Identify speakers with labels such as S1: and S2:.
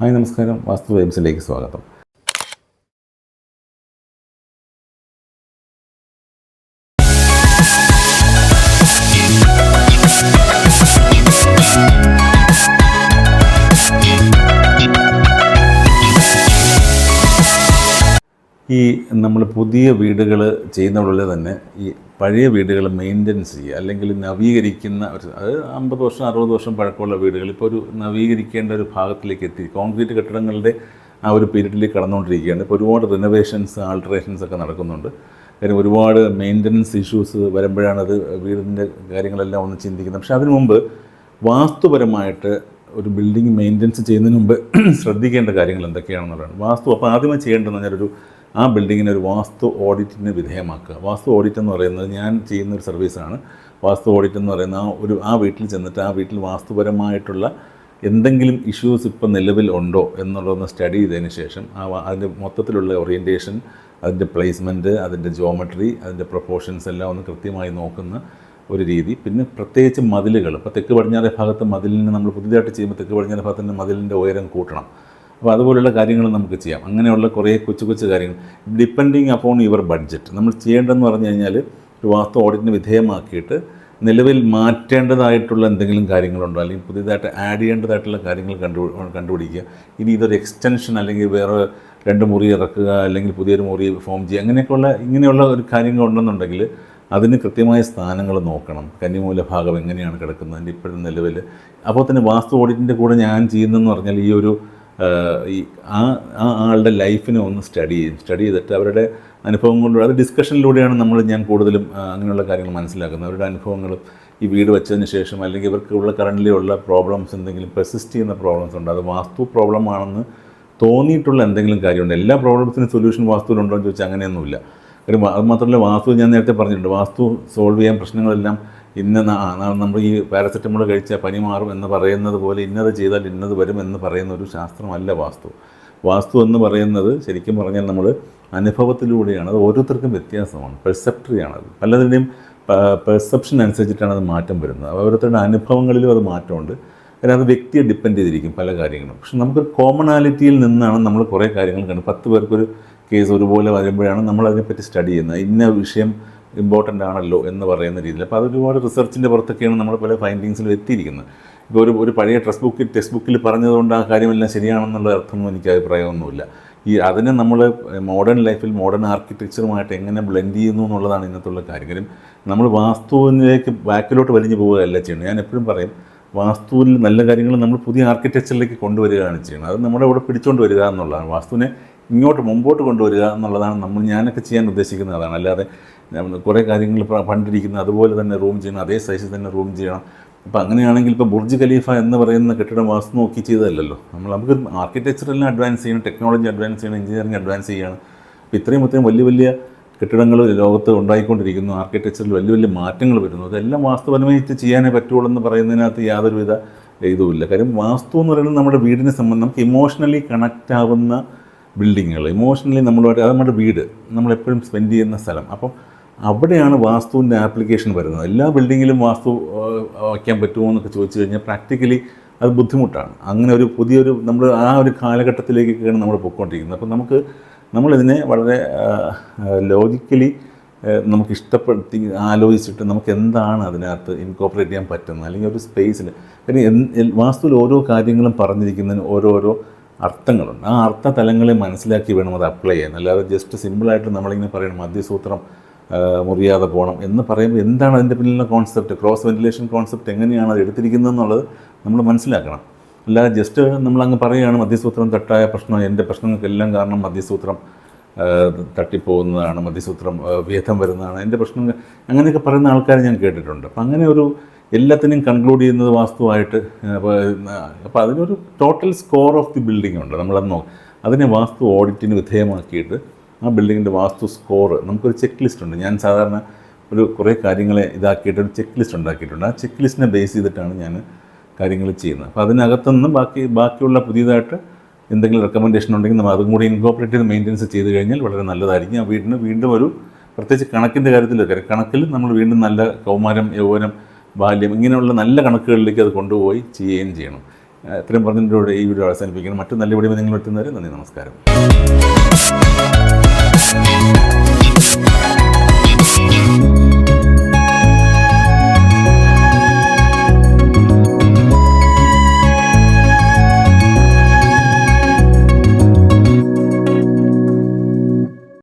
S1: Hi നമസ്കാരം. വാസ്തു വൈബ്സിലേക്ക് സ്വാഗതം. ഈ നമ്മൾ പുതിയ വീടുകൾ ചെയ്യുന്നതുപോലെ തന്നെ ഈ പഴയ വീടുകൾ മെയിന്റനൻസ് ചെയ്യുക അല്ലെങ്കിൽ നവീകരിക്കുന്ന ഒരു അത് അമ്പത് വർഷം അറുപത് വർഷം പഴക്കമുള്ള വീടുകൾ ഇപ്പോൾ ഒരു നവീകരിക്കേണ്ട ഒരു ഭാഗത്തിലേക്ക് എത്തി. കോൺക്രീറ്റ് കെട്ടിടങ്ങളുടെ ആ ഒരു പീരീഡിലേക്ക് കടന്നുകൊണ്ടിരിക്കുകയാണ്. ഇപ്പോൾ ഒരുപാട് റിനോവേഷൻസ് ആൾട്രേഷൻസ് ഒക്കെ നടക്കുന്നുണ്ട്. കാര്യം ഒരുപാട് മെയിന്റനൻസ് ഇഷ്യൂസ് വരുമ്പോഴാണ് അത് വീടിന്റെ കാര്യങ്ങളെല്ലാം ഒന്ന് ചിന്തിക്കുന്നത്. പക്ഷേ അതിനു മുമ്പ് വാസ്തുപരമായിട്ട് ഒരു ബിൽഡിംഗ് മെയിന്റനൻസ് ചെയ്യുന്നതിന് മുമ്പ് ശ്രദ്ധിക്കേണ്ട കാര്യങ്ങൾ എന്തൊക്കെയാണെന്നുള്ളതാണ്. വാസ്തു അപ്പോൾ ആദ്യമേ ചെയ്യേണ്ടതെന്ന് പറഞ്ഞാൽ ഒരു ആ ബിൽഡിങ്ങിനെ ഒരു വാസ്തു ഓഡിറ്റിന് വിധേയമാക്കുക. വാസ്തു ഓഡിറ്റ് എന്ന് പറയുന്നത് ഞാൻ ചെയ്യുന്ന ഒരു സർവീസാണ്. വാസ്തു ഓഡിറ്റ് എന്ന് പറയുന്ന ആ ഒരു ആ വീട്ടിൽ ചെന്നിട്ട് ആ വീട്ടിൽ വാസ്തുപരമായിട്ടുള്ള എന്തെങ്കിലും ഇഷ്യൂസ് ഇപ്പം നിലവിൽ ഉണ്ടോ എന്നുള്ളതൊന്ന് സ്റ്റഡി ചെയ്തതിന് ശേഷം ആ അതിന്റെ മൊത്തത്തിലുള്ള ഓറിയന്റേഷൻ അതിന്റെ പ്ലേസ്മെന്റ് അതിന്റെ ജോമെട്രി അതിന്റെ പ്രൊപ്പോർഷൻസ് എല്ലാം ഒന്ന് കൃത്യമായി നോക്കുന്ന ഒരു രീതി. പിന്നെ പ്രത്യേകിച്ച് മതിലുകൾ. ഇപ്പോൾ തെക്ക് പടിഞ്ഞാറേ ഭാഗത്ത് മതിലിന് നമ്മൾ പുതിയതായിട്ട് ചെയ്യുമ്പോൾ തെക്ക് പടിഞ്ഞാറേ ഭാഗത്തിന്റെ മതിലിന്റെ ഉയരം കൂട്ടണം. അപ്പോൾ അതുപോലുള്ള കാര്യങ്ങൾ നമുക്ക് ചെയ്യാം. അങ്ങനെയുള്ള കുറേ കൊച്ചു കൊച്ചു കാര്യങ്ങൾ. ഡിപ്പെൻഡിങ് അപ്പോൺ യുവർ ബഡ്ജറ്റ് നമ്മൾ ചെയ്യേണ്ടതെന്ന് പറഞ്ഞു കഴിഞ്ഞാൽ ഒരു വാസ്തു ഓഡിറ്റിന് വിധേയമാക്കിയിട്ട് നിലവിൽ മാറ്റേണ്ടതായിട്ടുള്ള എന്തെങ്കിലും കാര്യങ്ങളുണ്ടോ? അല്ലെങ്കിൽ പുതിയതായിട്ട് ആഡ് ചെയ്യേണ്ടതായിട്ടുള്ള കാര്യങ്ങൾ കണ്ടു കണ്ടുപിടിക്കുക. ഇനി ഇതൊരു എക്സ്റ്റൻഷൻ അല്ലെങ്കിൽ വേറെ രണ്ട് മുറി ഇറക്കുക അല്ലെങ്കിൽ പുതിയൊരു മുറി ഫോം ചെയ്യുക അങ്ങനെയൊക്കെയുള്ള ഇങ്ങനെയുള്ള ഒരു കാര്യങ്ങൾ ഉണ്ടെന്നുണ്ടെങ്കിൽ അതിന് കൃത്യമായ സ്ഥാനങ്ങൾ നോക്കണം. കന്നിമൂല ഭാഗം എങ്ങനെയാണ് കിടക്കുന്നത്? ഇപ്പോഴത്തെ നിലവിൽ. അപ്പോൾ തന്നെ വാസ്തു ഓഡിറ്റിന്റെ കൂടെ ഞാൻ ചെയ്യുന്നതെന്ന് പറഞ്ഞാൽ ഈ ഒരു ഈ ആ ആ ആളുടെ ലൈഫിനെ ഒന്ന് സ്റ്റഡി ചെയ്യും. സ്റ്റഡി ചെയ്തിട്ട് അവരുടെ അനുഭവങ്ങളിലൂടെ അത് ഡിസ്കഷനിലൂടെയാണ് നമ്മൾ ഞാൻ കൂടുതലും അങ്ങനെയുള്ള കാര്യങ്ങൾ മനസ്സിലാക്കുന്നത്. അവരുടെ അനുഭവങ്ങളും ഈ വീട് വെച്ചതിന് ശേഷം അല്ലെങ്കിൽ ഇവർക്ക് ഉള്ള കറന്റിലി ഉള്ള പ്രോബ്ലംസ് എന്തെങ്കിലും പെർസിസ്റ്റ് ചെയ്യുന്ന പ്രോബ്ലംസ് ഉണ്ട്. അത് വാസ്തു പ്രോബ്ലം ആണെന്ന് തോന്നിയിട്ടുള്ള എന്തെങ്കിലും കാര്യമുണ്ട്. എല്ലാ പ്രോബ്ലംസിനും സൊല്യൂഷൻ വാസ്തുവിലുണ്ടോ എന്ന് ചോദിച്ചാൽ അങ്ങനെയൊന്നുമില്ല. കാര്യം അത് മാത്രമല്ല വാസ്തു ഞാൻ നേരത്തെ പറഞ്ഞിട്ടുണ്ട്. വാസ്തു സോൾവ് ചെയ്യാൻ പ്രശ്നങ്ങളെല്ലാം ഇന്ന നമ്മൾ ഈ പാരസെറ്റമോൾ കഴിച്ചാൽ പനി മാറും എന്ന് പറയുന്നത് പോലെ ഇന്നത് ചെയ്താൽ ഇന്നത് വരും എന്ന് പറയുന്ന ഒരു ശാസ്ത്രമല്ല വാസ്തു. വാസ്തു എന്ന് പറയുന്നത് ശരിക്കും പറഞ്ഞാൽ നമ്മൾ അനുഭവത്തിലൂടെയാണ്. അത് ഓരോരുത്തർക്കും വ്യത്യാസമാണ്. പെർസെപ്റ്ററിയാണ് അത് പലതിന്റെയും പെർസെപ്ഷൻ അനുസരിച്ചിട്ടാണ് അത് മാറ്റം വരുന്നത്. ഓരോരുത്തരുടെ അനുഭവങ്ങളിലും അത് മാറ്റമുണ്ട്. കാരണം അത് വ്യക്തിയെ ഡിപ്പെൻഡ് ചെയ്തിരിക്കും പല കാര്യങ്ങളും. പക്ഷെ നമുക്കൊരു കോമണാലിറ്റിയിൽ നിന്നാണ് നമ്മൾ കുറേ കാര്യങ്ങൾ കണ്ടത്. പത്ത് പേർക്കൊരു കേസ് ഒരുപോലെ വരുമ്പോഴാണ് നമ്മൾ അതിനെപ്പറ്റി സ്റ്റഡി ചെയ്യുന്നത്. ഇന്ന വിഷയം ഇമ്പോർട്ടന്റ് ആണല്ലോ എന്ന് പറയുന്ന രീതിയിൽ. അപ്പോൾ അതൊരുപാട് റിസർച്ചിന്റെ പുറത്തൊക്കെയാണ് നമ്മൾ പല ഫൈൻഡിങ്സിലും എത്തിയിരിക്കുന്നത്. ഇപ്പോൾ ഒരു ഒരു പഴയ ടെക്സ്റ്റ് ബുക്കിൽ ടെക്സ്റ്റ് ബുക്കിൽ പറഞ്ഞതുകൊണ്ട് ആ കാര്യമെല്ലാം ശരിയാണെന്നുള്ള അർത്ഥമൊന്നും എനിക്ക് അഭിപ്രായമൊന്നുമില്ല. ഈ അതിനെ നമ്മൾ മോഡേൺ ലൈഫിൽ മോഡേൺ ആർക്കിടെക്ചറുമായിട്ട് എങ്ങനെ ബ്ലെൻഡ് ചെയ്യുന്നു എന്നുള്ളതാണ് ഇന്നത്തുള്ള കാര്യം. കാര്യം നമ്മൾ വാസ്തുവിലേക്ക് ബാക്കിലോട്ട് വലിഞ്ഞു പോവുകയല്ല ചെയ്യുന്നത്. ഞാൻ എപ്പോഴും പറയും വാസ്തുവിൽ നല്ല കാര്യങ്ങൾ നമ്മൾ പുതിയ ആർക്കിടെക്ചറിലേക്ക് കൊണ്ടുവരികയാണ് ചെയ്യുന്നത്. അത് നമ്മുടെ ഇവിടെ പിടിച്ചുകൊണ്ട് വരിക എന്നുള്ളതാണ്. വാസ്തുവിനെ ഇങ്ങോട്ട് മുമ്പോട്ട് കൊണ്ടുവരിക എന്നുള്ളതാണ് നമ്മൾ ഞാനൊക്കെ ചെയ്യാൻ ഉദ്ദേശിക്കുന്നത് അതാണ്. അല്ലാതെ കുറേ കാര്യങ്ങൾ പണ്ടിരിക്കുന്ന അതുപോലെ തന്നെ റൂം ചെയ്യണം അതേ സൈസിൽ തന്നെ റൂം ചെയ്യണം. അപ്പോൾ അങ്ങനെയാണെങ്കിൽ ഇപ്പോൾ ബുർജ് ഖലീഫ എന്ന് പറയുന്ന കെട്ടിടം വാസ്തു നോക്കി ചെയ്തതല്ലല്ലോ. നമ്മൾ നമുക്ക് ആർക്കിടെക്ചറെല്ലാം അഡ്വാൻസ് ചെയ്യണം ടെക്നോളജി അഡ്വാൻസ് ചെയ്യണം എഞ്ചിനീയറിംഗ് അഡ്വാൻസ് ചെയ്യണം. അപ്പോൾ ഇത്രയും ഇത്രയും വലിയ വലിയ കെട്ടിടങ്ങൾ ലോകത്ത് ഉണ്ടായിക്കൊണ്ടിരിക്കുന്നു. ആർക്കിടെക്ചറിൽ വലിയ വലിയ മാറ്റങ്ങൾ വരുന്നു. അതെല്ലാം വാസ്തുപരമായിട്ട് ചെയ്യാനേ പറ്റുള്ളൂ എന്ന് പറയുന്നതിനകത്ത് യാതൊരുവിധ ഇതുമില്ല. കാര്യം വാസ്തു എന്ന് പറയുന്നത് നമ്മുടെ വീടിനെ സംബന്ധം നമുക്ക് ഇമോഷണലി കണക്റ്റ് ആവുന്ന ബിൽഡിങ്ങുകൾ ഇമോഷണലി നമ്മൾ അത് നമ്മുടെ വീട്. നമ്മളെപ്പോഴും സ്പെൻഡ് ചെയ്യുന്ന സ്ഥലം. അപ്പം അവിടെയാണ് വാസ്തുവിന്റെ ആപ്ലിക്കേഷൻ വരുന്നത്. എല്ലാ ബിൽഡിങ്ങിലും വാസ്തു വയ്ക്കാൻ പറ്റുമോ എന്നൊക്കെ ചോദിച്ചു കഴിഞ്ഞാൽ പ്രാക്ടിക്കലി അത് ബുദ്ധിമുട്ടാണ്. അങ്ങനെ ഒരു പുതിയൊരു നമ്മൾ ആ ഒരു കാലഘട്ടത്തിലേക്കൊക്കെയാണ് നമ്മൾ പൊയ്ക്കൊണ്ടിരിക്കുന്നത്. അപ്പം നമുക്ക് നമ്മളിതിനെ വളരെ ലോജിക്കലി നമുക്ക് ഇഷ്ടപ്പെടുത്തി ആലോചിച്ചിട്ട് നമുക്ക് എന്താണ് അതിനകത്ത് ഇൻകോപ്പറേറ്റ് ചെയ്യാൻ പറ്റുന്നത്? അല്ലെങ്കിൽ ഒരു സ്പേസിൽ കാര്യം വാസ്തുവിൽ ഓരോ കാര്യങ്ങളും പറഞ്ഞിരിക്കുന്നതിന് ഓരോരോ അർത്ഥങ്ങളുണ്ട്. ആ അർത്ഥ തലങ്ങളെ മനസ്സിലാക്കി വേണം അത് അപ്ലൈ ചെയ്യാൻ. അല്ലാതെ ജസ്റ്റ് സിമ്പിളായിട്ട് നമ്മളിങ്ങനെ പറയണം മദ്യസൂത്രം മുറിയാതെ പോകണം എന്ന് പറയുമ്പോൾ എന്താണ് അതിന്റെ പിന്നിലുള്ള കോൺസെപ്റ്റ് ക്രോസ് വെന്റിലേഷൻ കോൺസെപ്റ്റ് എങ്ങനെയാണ് അത് എടുത്തിരിക്കുന്നത് എന്നുള്ളത് നമ്മൾ മനസ്സിലാക്കണം. അല്ലാതെ ജസ്റ്റ് നമ്മളങ്ങ് പറയുകയാണ് മദ്യസൂത്രം തട്ടായ പ്രശ്നം എന്റെ പ്രശ്നങ്ങൾക്കെല്ലാം കാരണം മദ്യസൂത്രം തട്ടിപ്പോകുന്നതാണ് മദ്യസൂത്രം വേദം വരുന്നതാണ് എന്റെ പ്രശ്നം അങ്ങനെയൊക്കെ പറയുന്ന ആൾക്കാർ ഞാൻ കേട്ടിട്ടുണ്ട്. അപ്പം അങ്ങനെ ഒരു എല്ലാത്തിനെയും കൺക്ലൂഡ് ചെയ്യുന്നത് വാസ്തുവായിട്ട് അപ്പോൾ അതിനൊരു total score of the building ഉണ്ട്. നമ്മളത് നോക്കും. അതിനെ വാസ്തു ഓഡിറ്റിന് വിധേയമാക്കിയിട്ട് ആ ബിൽഡിങ്ങിന്റെ വാസ്തു സ്കോർ നമുക്കൊരു ചെക്ക് ലിസ്റ്റ് ഉണ്ട്. ഞാൻ സാധാരണ ഒരു കുറേ കാര്യങ്ങളെ ഇതാക്കിയിട്ട് ഒരു ചെക്ക് ലിസ്റ്റ് ഉണ്ടാക്കിയിട്ടുണ്ട്. ആ ചെക്ക് ലിസ്റ്റിനെ ബേസ് ചെയ്തിട്ടാണ് ഞാൻ കാര്യങ്ങൾ ചെയ്യുന്നത്. അപ്പോൾ അതിനകത്തുനിന്ന് ബാക്കി ബാക്കിയുള്ള പുതിയതായിട്ട് എന്തെങ്കിലും റെക്കമെൻഡേഷൻ ഉണ്ടെങ്കിൽ നമ്മൾ അതും കൂടി ഇൻകോപ്പറേറ്റ് ചെയ്ത് മെയിന്റെനൻസ് ചെയ്ത് കഴിഞ്ഞാൽ വളരെ നല്ലതായിരിക്കും. ആ വീടിന് വീണ്ടും ഒരു പ്രത്യേകിച്ച് കണക്കിന്റെ കാര്യത്തിലൊക്കെ കണക്കിൽ നമ്മൾ വീണ്ടും നല്ല കൗമാരം യൗവനം ബാല്യം ഇങ്ങനെയുള്ള നല്ല കണക്കുകളിലേക്ക് അത് കൊണ്ടുപോയി ചെയ്യുകയും ചെയ്യണം. ഇത്രയും പറഞ്ഞതിന്റെ ഈ വീഡിയോ അവസാനിപ്പിക്കണം മറ്റു നല്ല വീഡിയോ നിങ്ങൾ എത്തുന്നവരെ നന്ദി നമസ്കാരം.